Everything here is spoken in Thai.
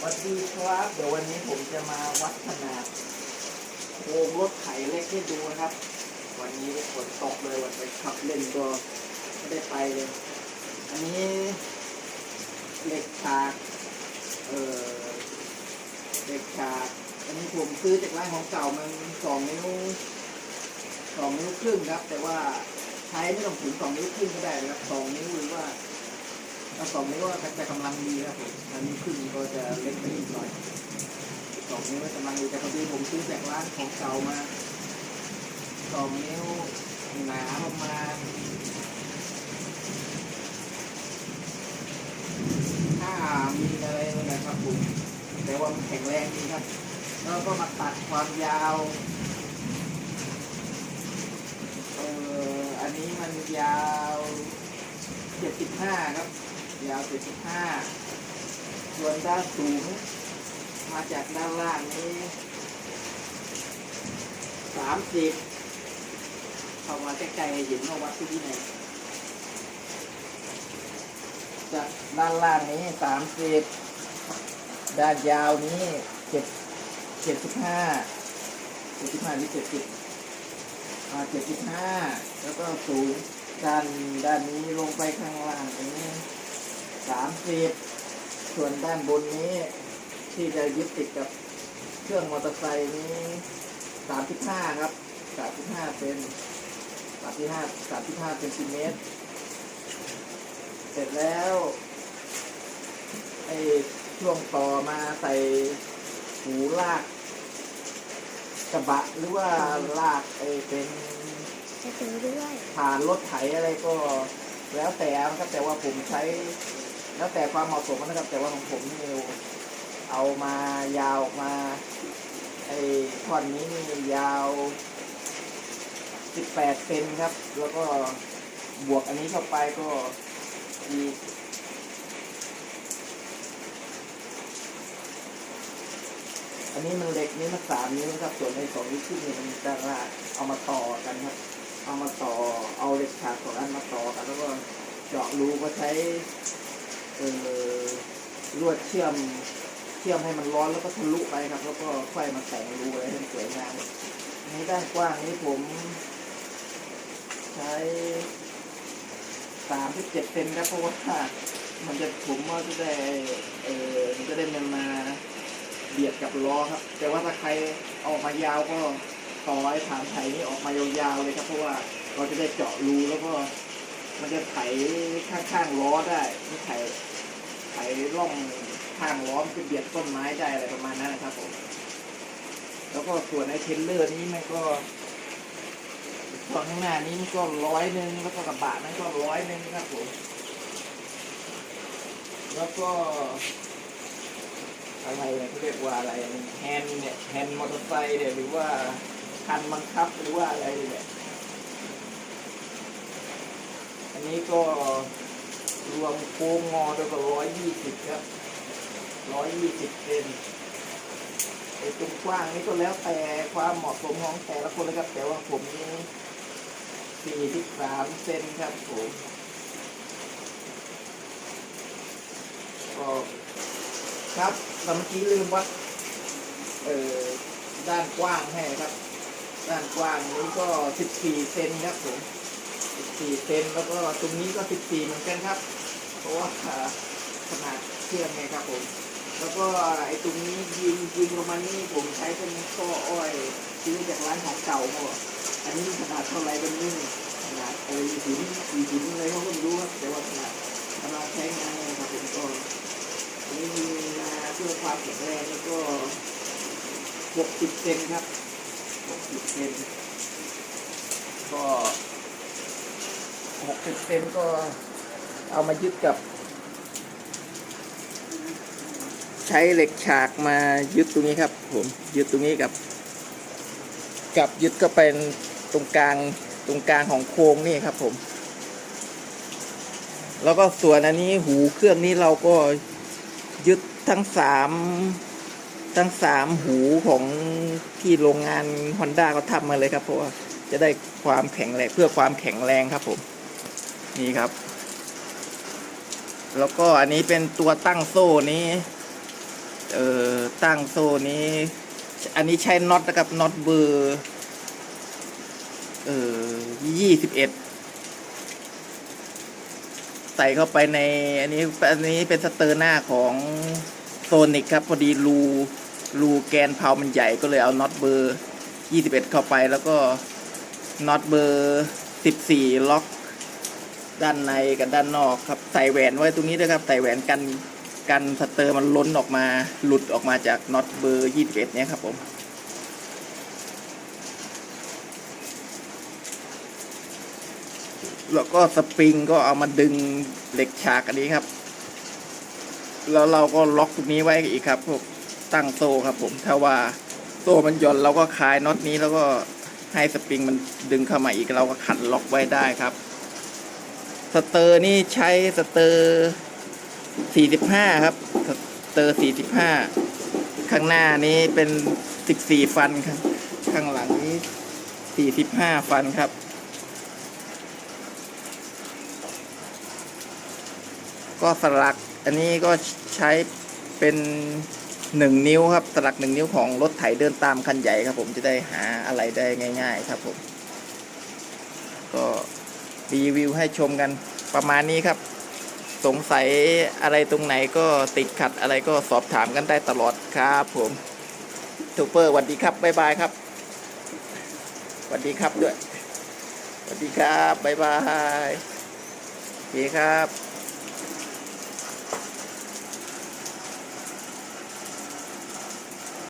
สวัสดีครับ เดี๋ยววันนี้ผมจะมาวัดขนาดโครงรถไถเล็กให้ดูนะครับ วันนี้ฝนตกเลยวันไปขับเล่นก็ไม่ได้ไปเลย อันนี้เหล็กฉาก เอ่อเหล็กฉาก อันนี้ผมซื้อจากร้านของเก่ามันสองนิ้วสองนิ้วครึ่งครับ แต่ว่าใช้ไม่ต้องถึงสองนิ้วครึ่งก็ได้นะครับสองนิ้วหรือว่า ถ้าสองนิ้วก็จะกำลังดีครับผมอันนี้ขึ้นก็จะเล็กไปนิดหน่อยสองนิ้วก็กำลังดีแต่พอดีผมซื้อจากร้านของเก่ามาสองนิ้วหนาประมาณห้ามีอะไรนะครับผมแต่ว่ามันแข็งแรงดีครับ แล้วก็มาตัดความยาวเอออันนี้มันยาวเจ็ดสิบห้าครับ ยาว75ส่วนด้านสูง มาจากด้านล่างนี้ 30เข้ามาใกล้ๆเห็นว่าวัดที่ไหนจากด้านล่างนี้ 30 ด้านยาวนี้ 7 75 75หรือ70อ่า75 แล้วก็สูงด้านด้านนี้ลงไปข้างล่างตรงนี้ สามสิบส่วนด้านบนนี้ ที่จะยึดติดกับเครื่องมอเตอร์ไซค์นี้สามสิบห้าครับสามสิบห้าเซนสามสิบห้าสามสิบห้าเซนติเมตร เสร็จแล้วไอ้ช่วงต่อมาใส่หูลากกระบะหรือว่าลากไอ้เป็นจะซื้อด้วยผ่านรถไถอะไรก็ แล้วแต่นะครับแต่ว่าผมใช้ แล้วแต่ความเหมาะสมนะครับ แต่ว่าของผมนี่เอามายาวออกมาไอ้ท่อนนี้นี่ยาว 18เซนครับ แล้วก็บวกอันนี้เข้าไปก็อีกอันนี้มันเล็กนี่มันสามนิ้วครับ ส่วนในสองนิ้วครึ่นี่มันด้านล่าเอามาต่อกันครับ เอามาต่อเอาเหล็กฉากสองอันมาต่อกัน แล้วก็เจาะรูก็ใช้ ลวดเชื่อมเชื่อมให้มันร้อนแล้วก็ทะลุไปครับ แล้วก็ค่อยมาแต่งรูอะไรให้สวยงามในด้านกว้างนี้ผม ใช้สามสิบเจ็ดเซนครับเพราะว่ามันจะผมว่าจะได้เออมันจะได้มันมาเบียดกับล้อครับ แต่ว่าถ้าใครออกมายาวก็ต่อไอ้ฐานไถนี่ออกมายาวๆเลยครับ เพราะว่าเราจะได้เจาะรูแล้วก็มันจะไถข้างๆล้อได้ไม่ไถ ไถร่องข้างล้อมันจะเบียดต้นไม้ได้อะไรประมาณนั้นนะครับผม แล้วก็ส่วนไอ้เทรลเลอร์นี้มันก็ตอนข้างหน้านี้มันก็ร้อยหนึ่งแล้วก็กระบะนั้นก็ร้อยหนึ่งครับผม แล้วก็อะไรเนี่ยเขาเรียกว่าอะไรแฮนเนี่ยแฮนมอเตอร์ไซค์เนี่ยหรือว่าคันบังคับหรือว่าอะไรเนี่ยอันนี้ก็ รวมโค้งงอด้วก็ร้อยยี่สิบครับร้อยยี่สิบเซนไอ้ตรงกว้างนี่ก็แล้วแต่ความเหมาะสมของแต่ละคนเลยครับ แต่ว่าผมนี่สี่สิบสามเซนครับผมก็ครับต่เมื่อกี้ลืมวัดเอ่อด้านกว้างให้ครับ ด้านกว้างนี้ก็14เซนครับผม14เซนแล้วก็ตรงนี้ก็14เหมือนกันครับ ราะว่าขนาดเชื่อมไงครับผม แล้วก็ไอ้ตรงนี้ยิงยิงลงมานี่ผมใช้เป็นข้ออ้อยซื้อจากร้านของเก่ามาอันนี้ขนาดเท่าไรกันนี่ขนาดเออหินสี่หินอะไรเขาก็ไม่รู้ครับแต่ว่าขนาดขนาดใช้งานนี่ยครับผมก็นี่มีมาเพื่อความแข็งแรงนี่ก็60เซนครับ60เซนก็60เซนก็ เอามายึดกับ ใช้เหล็กฉากมายึดตรงนี้ครับ ผมยึดตรงนี้กับ กับยึดก็เป็นตรงกลางตรงกลางของโครงนี่ครับ ผม แล้วก็ส่วนอันนี้หูเครื่องนี้เราก็ยึดทั้งสามทั้งสามหูของที่โรงงานฮอนด้าเขาทำมาเลยครับเพราะว่าจะได้ความแข็งแรงเพื่อความแข็งแรงครับผม นี่ครับ แล้วก็อันนี้เป็นตัวตั้งโซ่นี้ เอ่อ ตั้งโซ่นี้ อันนี้ใช้น็อตนะครับน็อตเบอร์ เอ่อยี่สิบเอ็ดใส่เข้าไปใน อันนี้ อันนี้เป็นสเตอร์หน้าของโซนิกครับ พอดีรูรูแกนเพามันใหญ่ก็เลยเอาน็อตเบอร์ยี่สิบเอ็ดเข้าไปแล้วก็น็อตเบอร์สิบสี่ล็อก ด้านในกับด้านนอกครับใส่แหวนไว้ตรงนี้ด้วยครับใส่แหวนกันกันสเตอร์มันล้นออกมาหลุดออกมาจากน็อตเบอร์ยี่สิบเอ็ดเนี่ยครับผมแล้วก็สปริงก็เอามาดึงเหล็กฉากอันนี้ครับ แล้วเราก็ล็อกตรงนี้ไว้อีกครับพวกตั้งโซ่ครับ ผมถ้าว่าโซ่มันหย่อนเราก็คลายน็อตนี้แล้วก็ให้สปริงมันดึงเข้ามาอีกเราก็ขันล็อกไว้ได้ครับ สเตอร์นี่ใช้สเตอร์45ครับ สเตอร์45ข้างหน้านี้เป็น14ฟันครับ ข้างหลังนี้45ฟันครับก็สลักอันนี้ก็ใช้เป็น1นิ้วครับ สลัก1นิ้วของรถไถเดินตามคันใหญ่ครับผมจะได้หาอะไรได้ง่าย ๆ ครับผม รีวิวให้ชมกันประมาณนี้ครับ สงสัยอะไรตรงไหนก็ติดขัดอะไรก็สอบถามกันได้ตลอดครับผมทูเปอร์สวัสดีครับบ๊ายบายครับสวัสดีครับด้วยสวัสดีครับบ๊ายบายโอเคครับ